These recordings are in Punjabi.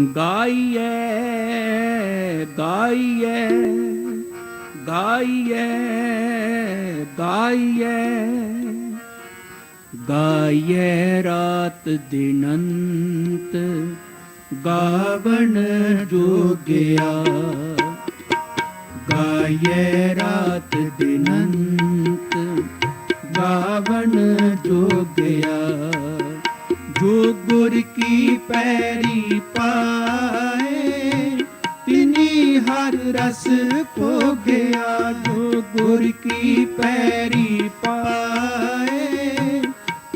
ਗਾਈਏ ਗਾਈਏ ਗਾਈਏ ਗਾਈਏ ਗਾਈਏ ਰਾਤ ਦਿਨੰਤ ਗਾਵਣ ਜੋਗਿਆ। ਗਾਈਏ ਰਾਤ ਦਿਨੰਤ ਗਾਵਣ ਜੋਗਿਆ। ਜੋ ਗੁਰ ਕੀ ਪੈਰੀ ਪਾਏ? ਤਿਨੀ ਹਰ ਰਸ ਭੋਗਿਆ ਜੋ ਗੁਰ ਕੀ ਪੈਰੀ ਪਾਏ?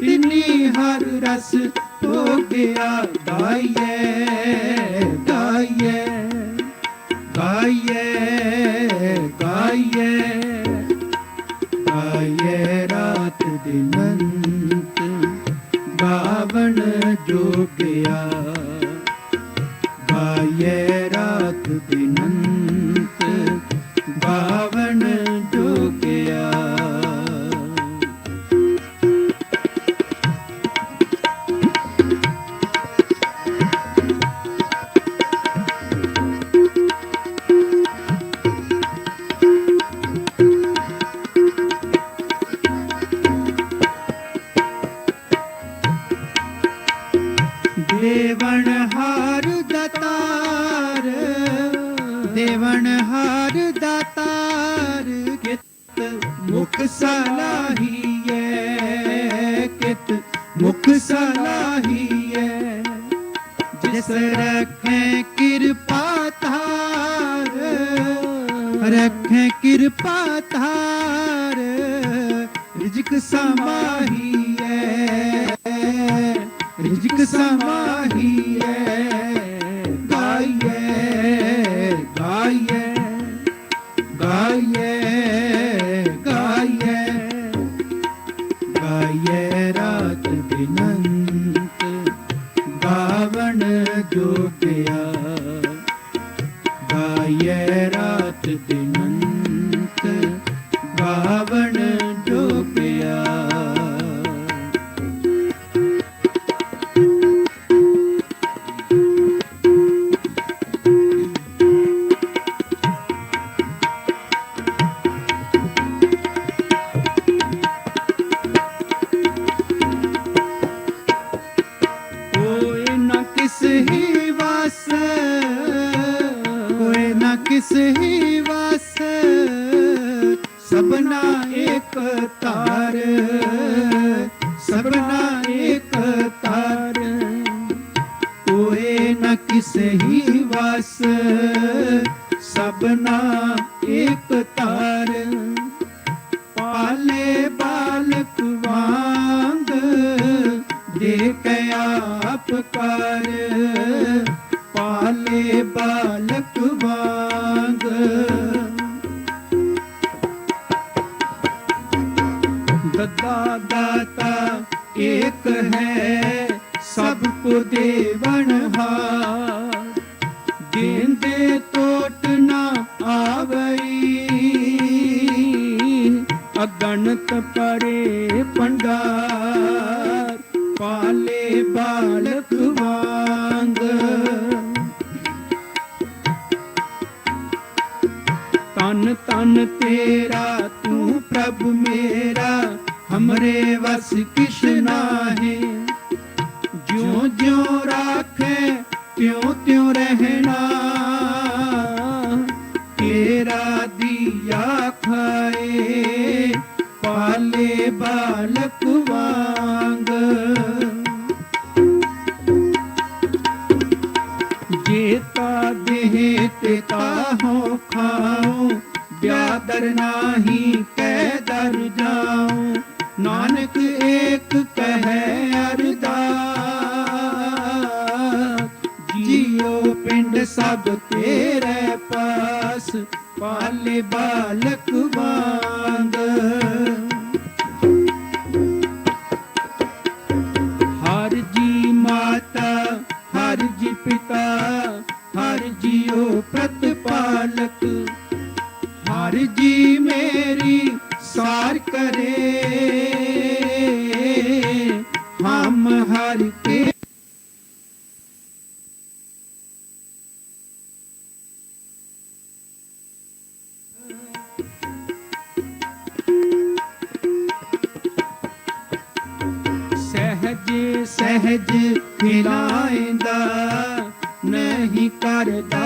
ਤਿਨੀ ਹਰ ਰਸ ਭੋਗਿਆ ਗਾਈਏ ਗਾਵਣ ਜੋਗਿਆ ਗਾਈਏ ਰਾਤ ਦਿਨੰਤ ਮੁਖ ਸਲਾਹੀਏ ਕਿਤ ਮੁਖ ਸਲਾਹੀਏ ਜਿਸ ਰੱਖੇ ਕਿਰਪਾ ਧਾਰ, ਰੱਖੇ ਕਿਰਪਾ ਧਾਰ, ਰਿਜਕ ਸਮਾਹੀਏ ਰਿਜਕ ਸਮਾਹੀਏ ਜੋਗਿਆ ਗਾਈਏ ਰਾਤ ਬਿਨੰਤ ਪਾਲੇ ਬਾਲਕ ਬਾਗ। ਦਦਾ ਦਾਤਾ ਏਕ ਹੈ, ਸਭ ਕੋ ਦੇਵਨ ਹਾਰ। ਦੇਂਦੇ ਟੋਟ ਨਾ ਆਵਈ। ਅਗਣਤ ਪਰੇ ਪੰਡਾਰ। ਪਾਲੇ ਬਾਲ ਤਨ ਤੇਰਾ ਤੂੰ ਪ੍ਰਭ ਮੇਰਾ ਹਮਰੇ ਵਸ ਕਿਛ ਨਾਹੀ ਜਿਉ ਜਿਉ ਰਾਖੇ ਤਿਉ ਤਿਉ ਰਹਿਣਾ ਤੇਰਾ ਦੀਆ ਖਾਏ ਪਾਲੇ ਬਾਲਕ ਵਾਂਗ ਜੇਤਾ ਦੇਹ ਤੇ ਤਾਹੋ ਖਾਉ ਬਿਆਦਰ ਨਾਹੀ ਕਹਿ ਦਰ ਜਾਉ, ਨਾਨਕ ਏਕ ਕਹੈ ਅਰਦਾਸ। ਜੀਉ ਪਿੰਡ ਸਭ ਤੇਰੇ ਪਾਸ, ਪਾਲੇ ਬਾਲਕ ਵਾਂਗ ਹਮ ਹਰ ਕੇ ਸਹਿਜ ਸਹਿਜ ਖਿਲਾਇਂਦਾ ਨਹੀਂ ਕਰਦਾ।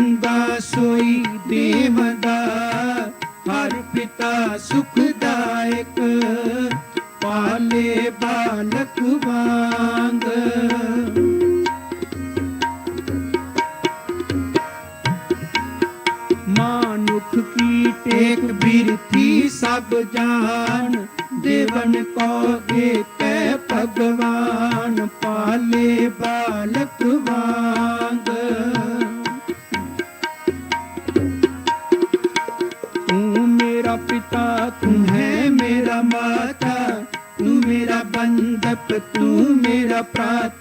ਮੋਹਿ ਸੋਈ ਦੇਵਦਾ ਹਰ ਪਿਤਾ ਸੁਖਦਾਇਕ, ਪਾਲੇ ਬਾਲਕ ਵਾਂਗ। ਮਾਨੁਖ ਕੀ ਟੇਕ ਬਿਰਥੀ ਸਭ ਜਾਨ ਦੇਵਨ ਕੋ ਏਕੈ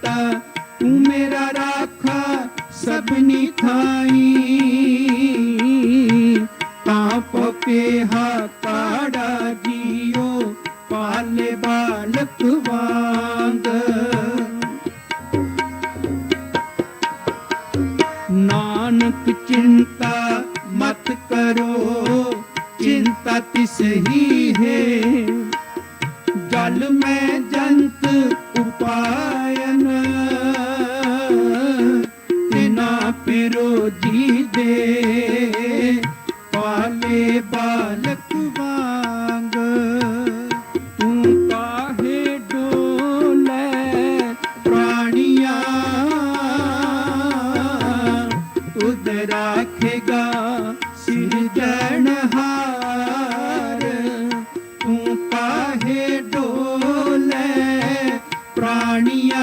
ਪ੍ਰਾਤਾ ਤੂੰ ਮੇਰਾ ਰਾਖਾ ਸਭਨੀ ਥਾਈ। ਤਾਂ ਪੋਕੇ ਹਾ ਕਾੜਾ ਜੀਓ, ਪਾਲੇ ਬਾਲਕ ਵਾਂਗ। ਨਾਨਕ ਚਿੰਤਾ ਮਤ ਕਰੋ, ਚਿੰਤਾ ਤਿਸ ਹੀ ਹੈ। ਜਲ ਮੈਂ ਜੰਤ ਉਪਾਇਨ ಪ್ರಾಣಿಯ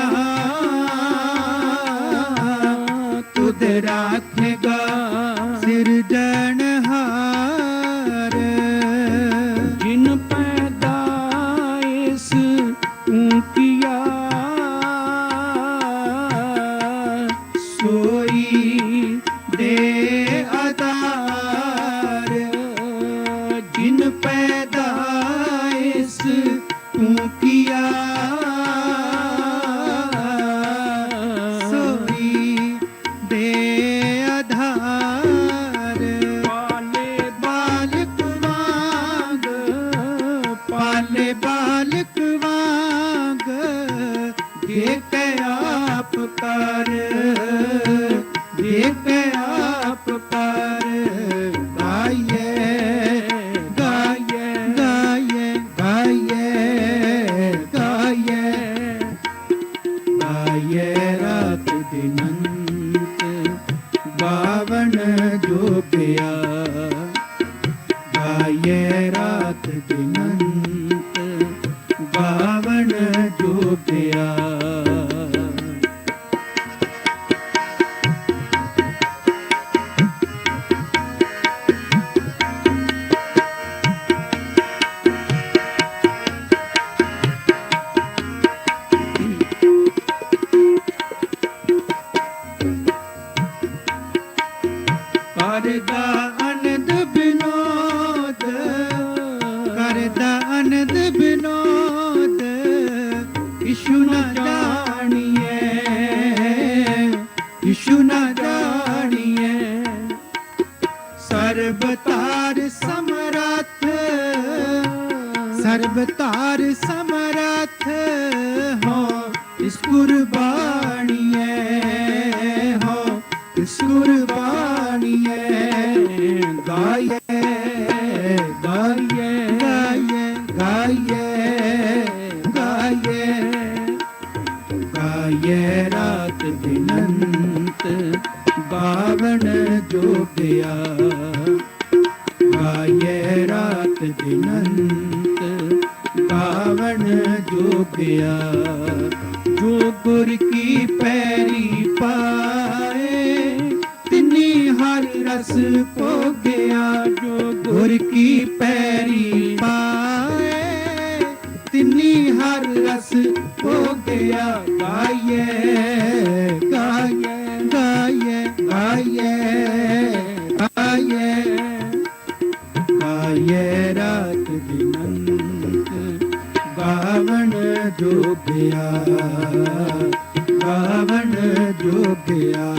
ਸਰਬਤਾਰ ਸਮਰੱਥ ਹੋ, ਇਸ ਕੁਰਬਾਨੀਏ ਹੋ, ਇਸ ਕੁਰਬਾਨੀਏ ਗਾਏ ਗਾਏ ਗਾਏ ਗਾਏ ਗਾਏ ਗਾਏ ਰਾਤ ਦਿਨੰਤ ਬਾਵਨ ਜੋਗਿਆ। ਗਾਏ ਰਾਤ ਦਿਨੰਤ ਬਾਵਨ ਜੋਗਿਆ ਜੋ ਗੁਰ ਕੀ ਪੈਰੀ ਪਾਏ, ਤਿਨੀ ਹਰ ਰਸ ਭੋਗਿਆ, ਜੋ ਗੁਰ ਕੀ ਪੈਰੀ ਪਾਏ, ਤਿਨੀ ਹਰ ਰਸ ਭੋਗਿਆ ਗਾਏ ਗਾਏ ਗਾਏ ਗਾਏ ਗਾਏ ਗਾਏ ਰਾਤ ਦਿਨੰਤ ਜੋਗਿਆ ਗਾਵਣ ਜੋਗਿਆ।